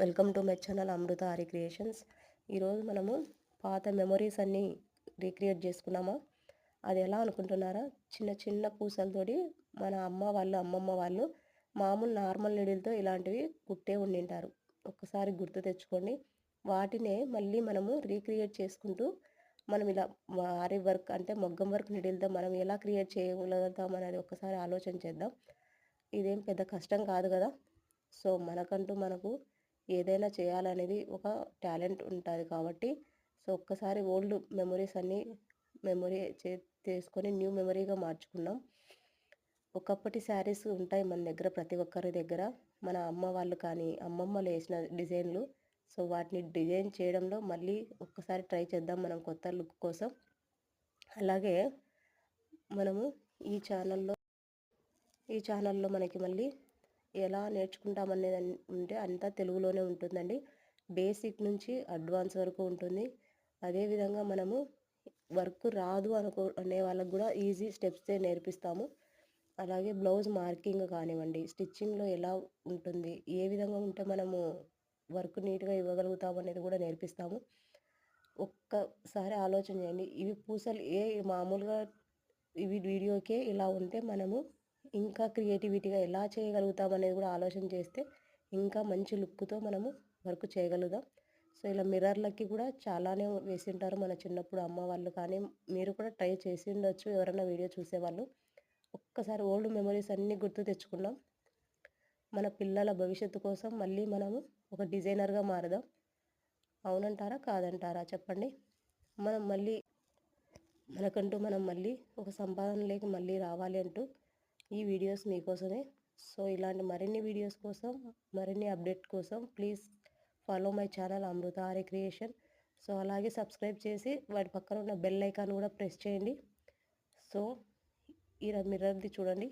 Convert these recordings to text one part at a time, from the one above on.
Welcome to my channel Amrutha Hari creations. ఈరోజు మనము పాత మెమొరీస్ అన్నీ రీక్రియేట్ చేసుకున్నామా? అది ఎలా అనుకుంటున్నారా? చిన్న చిన్న పూసలతోటి మన అమ్మ వాళ్ళు అమ్మమ్మ వాళ్ళు మామూలు నార్మల్ నీడిల్తో ఇలాంటివి కుట్టే ఉండింటారు. ఒక్కసారి గుర్తు తెచ్చుకోండి. వాటినే మళ్ళీ మనము రీక్రియేట్ చేసుకుంటూ మనం ఇలా ఆరి వర్క్ అంటే మొగ్గం వర్క్ నీడిల్తో మనం ఎలా క్రియేట్ చేయగలుగుతాం అనేది ఒక్కసారి ఆలోచన చేద్దాం. ఇదేం పెద్ద కష్టం కాదు కదా? సో మనకంటూ మనకు ఏదైనా చేయాలనేది ఒక టాలెంట్ ఉంటుంది కాబట్టి సో ఒక్కసారి ఓల్డ్ మెమొరీస్ అన్నీ మెమొరీ చే చేసుకొని న్యూ మెమొరీగా మార్చుకున్నాం ఒకప్పటి శారీస్ ఉంటాయి మన దగ్గర ప్రతి ఒక్కరి దగ్గర. మన అమ్మ వాళ్ళు కానీ అమ్మమ్మలు వేసిన డిజైన్లు. సో వాటిని డిజైన్ చేయడంలో మళ్ళీ ఒక్కసారి ట్రై చేద్దాం మనం కొత్త లుక్ కోసం. అలాగే మనము ఈ ఛానల్లో ఈ ఛానల్లో మనకి మళ్ళీ ఎలా నేర్చుకుంటామనేది ఉంటే అంతా తెలుగులోనే ఉంటుందండి. బేసిక్ నుంచి అడ్వాన్స్ వరకు ఉంటుంది. అదేవిధంగా మనము వర్క్ రాదు అనుకో అనే వాళ్ళకు కూడా ఈజీ స్టెప్సే నేర్పిస్తాము. అలాగే బ్లౌజ్ మార్కింగ్ కానివ్వండి స్టిచ్చింగ్లో ఎలా ఉంటుంది ఏ విధంగా ఉంటే మనము వర్క్ నీట్గా ఇవ్వగలుగుతాము అనేది కూడా నేర్పిస్తాము. ఒక్కసారి ఆలోచన చేయండి. ఇవి పూసలు ఏ మామూలుగా ఇవి వీడియోకే ఇలా ఉంటే మనము ఇంకా క్రియేటివిటీగా ఎలా చేయగలుగుతాం అనేది కూడా ఆలోచన చేస్తే ఇంకా మంచి లుక్తో మనము వర్క్ చేయగలుగుతాం సో ఇలా మిర్రర్లకి కూడా చాలానే వేసింటారు మన చిన్నప్పుడు అమ్మ వాళ్ళు. కానీ మీరు కూడా ట్రై చేసి ఉండొచ్చు. ఎవరైనా వీడియో చూసేవాళ్ళు. ఒక్కసారి ఓల్డ్ మెమరీస్ అన్నీ గుర్తు తెచ్చుకున్నాం మన పిల్లల భవిష్యత్తు కోసం మళ్ళీ మనము ఒక డిజైనర్గా మారదాం. అవునంటారా? కాదంటారా? చెప్పండి. మనం మళ్ళీ మనకంటూ మనం మళ్ళీ ఒక సంపాదన లేక మళ్ళీ రావాలి అంటూ ఈ వీడియోస్ మీకోసమే సో ఇలాంటి మరిన్ని వీడియోస్ కోసం మరిన్ని అప్డేట్ కోసం please follow my channel Amrutha Arya creation. So అలాగే సబ్స్క్రైబ్ చేసి వాటి పక్కన ఉన్న బెల్ ఐకాన్ కూడా ప్రెస్ చేయండి. సో ఈ మిర్రర్ది చూడండి.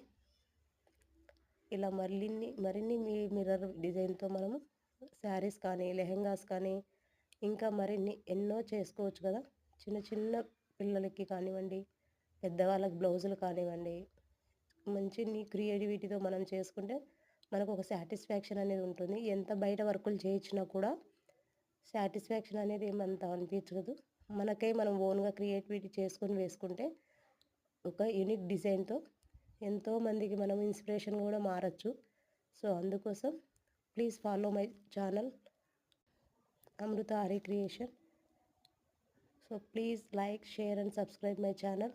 ఇలా మరిన్ని మరిన్ని మీ మిర్రర్ డిజైన్తో మనము శారీస్ కానీ లెహెంగాస్ కానీ ఇంకా మరిన్ని ఎన్నో చేసుకోవచ్చు కదా. చిన్న చిన్న పిల్లలకి కానివ్వండి పెద్దవాళ్ళకి బ్లౌజులు కానివ్వండి మంచి నీ క్రియేటివిటీతో మనం చేసుకుంటే మనకు ఒక సాటిస్ఫాక్షన్ అనేది ఉంటుంది. ఎంత బయట వర్కులు చేయించినా కూడా సాటిస్ఫాక్షన్ అనేది ఏమంత అనిపించదు. మనకై మనం ఓన్గా క్రియేటివిటీ చేసుకొని వేసుకుంటే ఒక యూనిక్ డిజైన్తో ఎంతోమందికి మనం ఇన్స్పిరేషన్ కూడా మారచ్చు. సో అందుకోసం please follow my channel Amrita Hari creation. So please like share and subscribe my channel.